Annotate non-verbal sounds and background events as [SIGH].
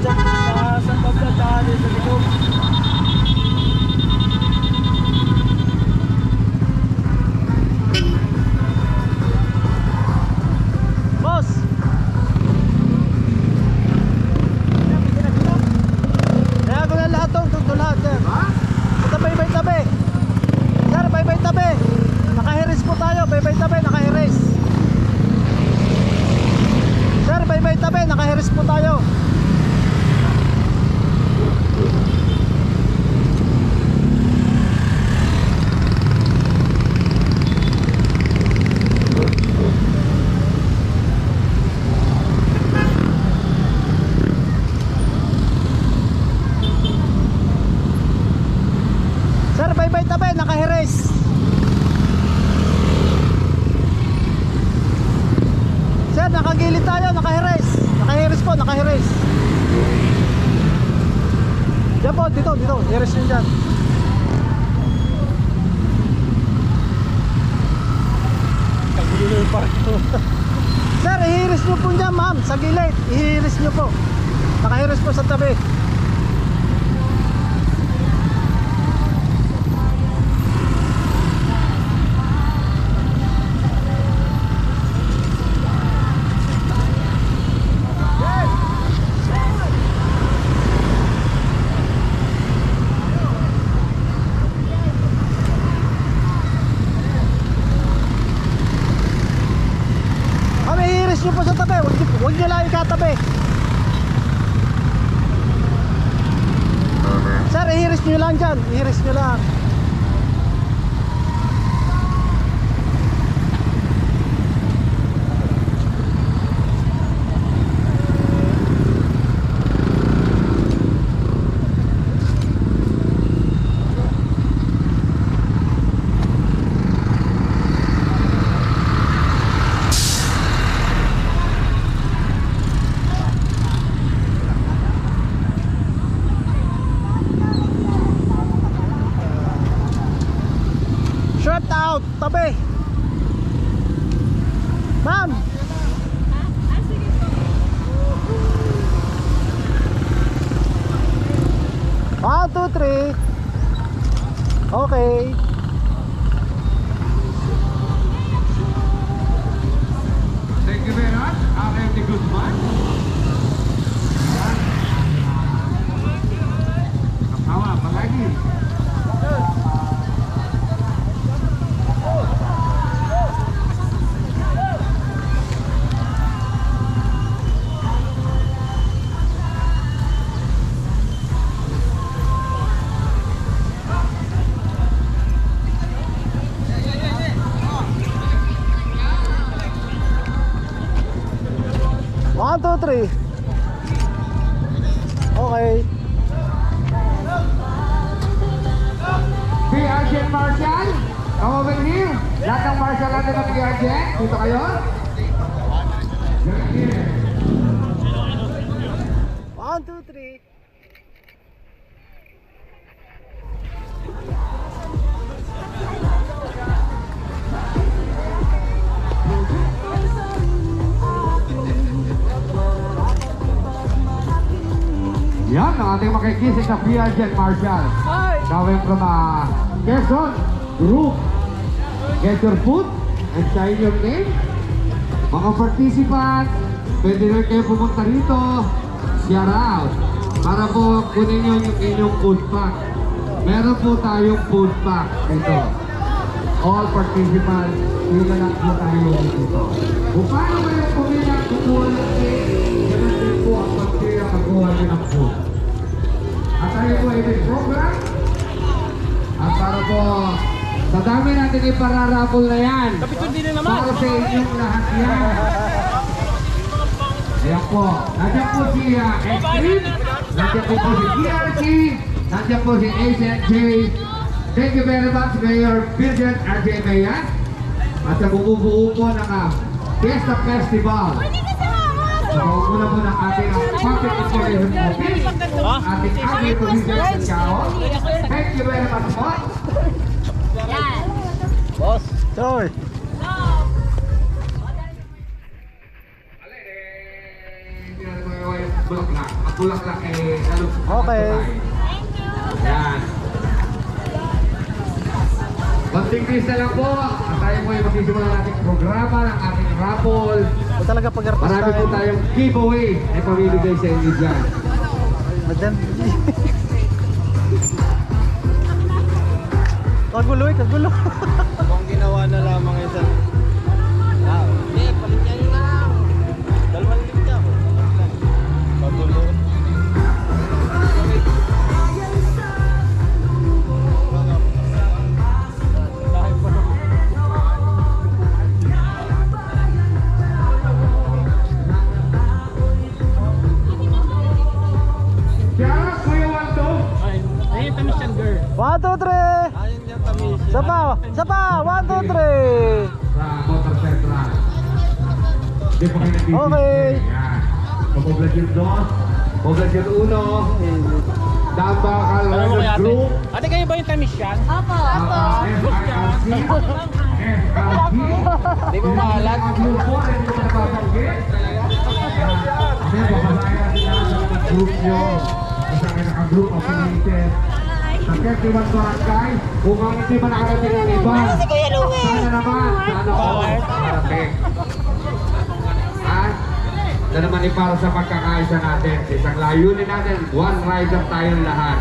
dyan sa San Pablo at sa likod dito, dito. Hiris nyo dyan. Sir, ihiris nyo po dyan, ma'am. Sa gilid, ihiris nyo po. Nakahiris po sa tabi. Kami ihiris nyo po sa tabi. Huwag, nyo- huwag nyo lang ikatabi. Sir, ihiris nyo lang dyan. Ihiris nyo lang. Short out, tabi. Ma'am, one, two, three. Okay. 1, 2, 3 Okay. Be Argent Martial Come over here. Lahat ng Martial natin ng Be Argent Dito kayo. One, two, three. Yan ang ating makikisig na Free Argent Marshall. Coming from uh, Quezon, group. Get your food and sign your name. Mga participants, pwede rin kayo pumunta rito. Shout out. Para po kunin nyo yung inyong food pack. Meron po tayong food pack dito. All participants, dito lang po tayo dito. Kung paano kayo pumila, natin ipararapol na yan. Para sa inyong lahat yan. Ayan po. Nandiyan po si uh, Extreme. Nandiyan po po si DRC. Nandiyan po si ASNJ. Thank you very much, Mayor Vincent RJ Mayan. At sa bumubuo po ng uh, Fiesta Festival. So, una po ng ating uh, Public Information Office. Ating Agri Provincial Pagkao. Thank you very much po. Boss. Choy. Bulaklak. Ang bulaklak eh, lalo Okay. Yan. Konting na lang po. At tayo po ay magsisimula ng ating programa ng ating raffle. Ito talaga pag-artist Marami po tayong giveaway na pamimigay sa inyo dyan. Madam. [LAUGHS] Kagulo eh, [LAUGHS] kagulo ginawa na lamang isang tao. Hindi, palit niya yun na lang. Dalawang lingga ko. Patulong. Yeah, ito. two, three. Isa pa, isa pa. One, two, three. Sa Motor Central. Hindi kayo. Okay. Yan. Poblacion 2, Poblacion 1, Dambacal Riders Group, Ate, kayo ba yung tamis yan? Opo, opo. FRLC, FRP, Di ba maalat? Group 4, hindi ko nababanggit. Kasi babasahin natin lahat ng mga group nyo. Basta kayo naka-group affiliated. Sa 31 Barangay, kung ang hindi man nakarating ang iba, sana naman, sana all parating. Ha? Na naman para sa pagkakaisa natin. Sa isang layunin natin, one rider tayong lahat.